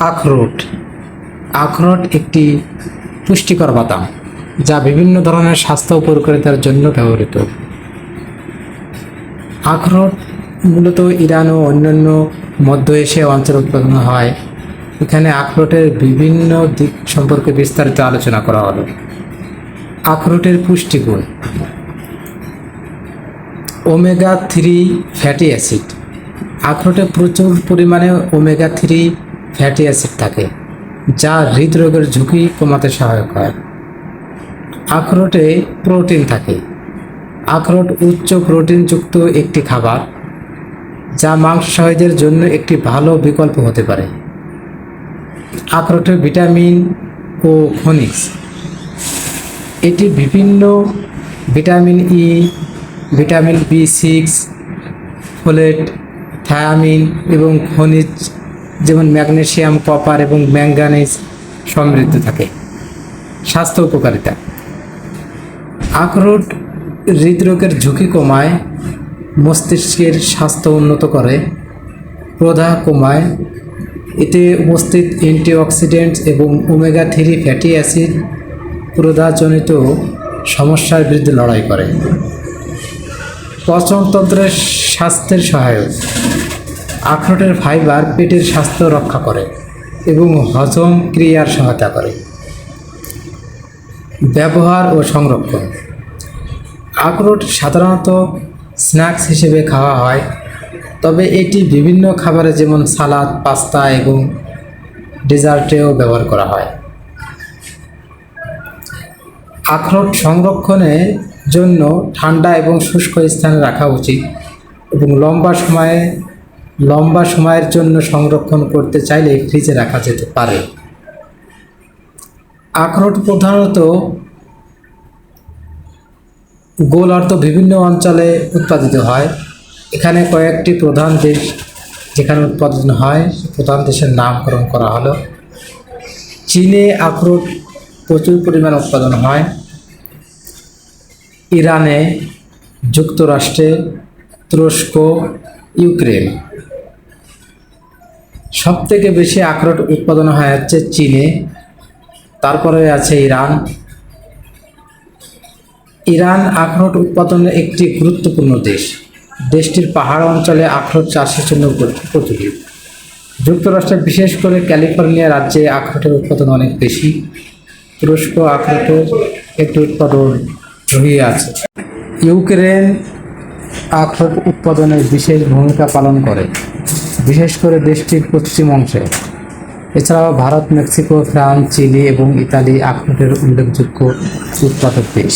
আখরোট। আখরোট একটি পুষ্টিকর বাদাম যা বিভিন্ন ধরনের স্বাস্থ্য উপকারিতার জন্য ব্যবহৃত। আখরোট মূলত ইরান ও অন্যান্য মধ্য এশিয়া অঞ্চলে উৎপাদন হয়। এখানে আখরোটের বিভিন্ন দিক সম্পর্কে বিস্তারিত আলোচনা করা হলো আখরোটের পুষ্টিগুণ। Omega three fatty acid. আখরোটে প্রচুর পরিমাণে ওমেগা থ্রি ফ্যাটি অ্যাসিড থাকে, যা হৃদরোগের ঝুঁকি কমাতে সহায়ক হয়। আখরোটে প্রোটিন থাকে। আখরোট উচ্চ প্রোটিনযুক্ত একটি খাবার, যা মাংসাশীদের জন্য একটি ভালো বিকল্প হতে পারে। আখরোটে ভিটামিন ও খনিজ এটি বিভিন্ন vitamin E vitamin B six folate thiamine এবং খনিজ যেমন ম্যাগনেসিয়াম কপার এবং ম্যাঙ্গানিজ সমৃদ্ধ থাকে। স্বাস্থ্য উপকারিতা। আখরোট হৃদরোগের ঝুঁকি কমায়, মস্তিষ্কের স্বাস্থ্য উন্নত করে, প্রদাহ কমায়। এতে উপস্থিত অ্যান্টিঅক্সিডেন্টস এবং ওমেগা থ্রি ফ্যাটি অ্যাসিড প্রদাহজনিত সমস্যার বিরুদ্ধে লড়াই করে। পচনতন্ত্রের স্বাস্থ্যের সহায়ক। আখরোটের ফাইবার পেটের স্বাস্থ্য রক্ষা করে এবং হজম ক্রিয়ার সহায়তা করে। ব্যবহার ও সংরক্ষণ। আখরোট সাধারণত স্ন্যাক্স হিসেবে খাওয়া হয়, তবে এটি বিভিন্ন খাবারে যেমন সালাদ, পাস্তা এবং ডেজার্টেও ব্যবহার করা হয়। আখরোট সংরক্ষণের জন্য ঠান্ডা এবং শুষ্ক স্থানে রাখা উচিত এবং লম্বা সময়ে লম্বা সময়ের জন্য সংরক্ষণ করতে চাইলে ফ্রিজে রাখা যেতে পারে। আখরোট প্রধানত গোল অর্থ বিভিন্ন অঞ্চলে উৎপাদিত হয়। এখানে কয়েকটি প্রধান দেশ যেখানে উৎপাদন হয় প্রধান দেশের নামকরণ করা হলো। চীনে আখরোট প্রচুর পরিমাণ উৎপাদন হয়। ইরানে, যুক্তরাষ্ট্রে, তুরস্ক, ইউক্রেন। সব থেকে বেশি আখরোট উৎপাদন হয় হচ্ছে চীনে। তারপরে আছে ইরান। ইরান আখরোট উৎপাদনের একটি গুরুত্বপূর্ণ দেশ। দেশটির পাহাড় অঞ্চলে আখরোট চাষের জন্য উপযোগী। যুক্তরাষ্ট্রে বিশেষ করে ক্যালিফোর্নিয়া রাজ্যে আখরোটের উৎপাদন অনেক বেশি। তুরস্ক আখরোটের একটি উৎপাদন রয়ে আছে। ইউক্রেন আখরোট উৎপাদনে বিশেষ ভূমিকা পালন করে। বিশেষ করে দেশটির পশ্চিম অংশে। এছাড়াও ভারত, মেক্সিকো, ফ্রান্স, চিলি এবং ইতালি আখরোটের উল্লেখযোগ্য উৎপাদক দেশ।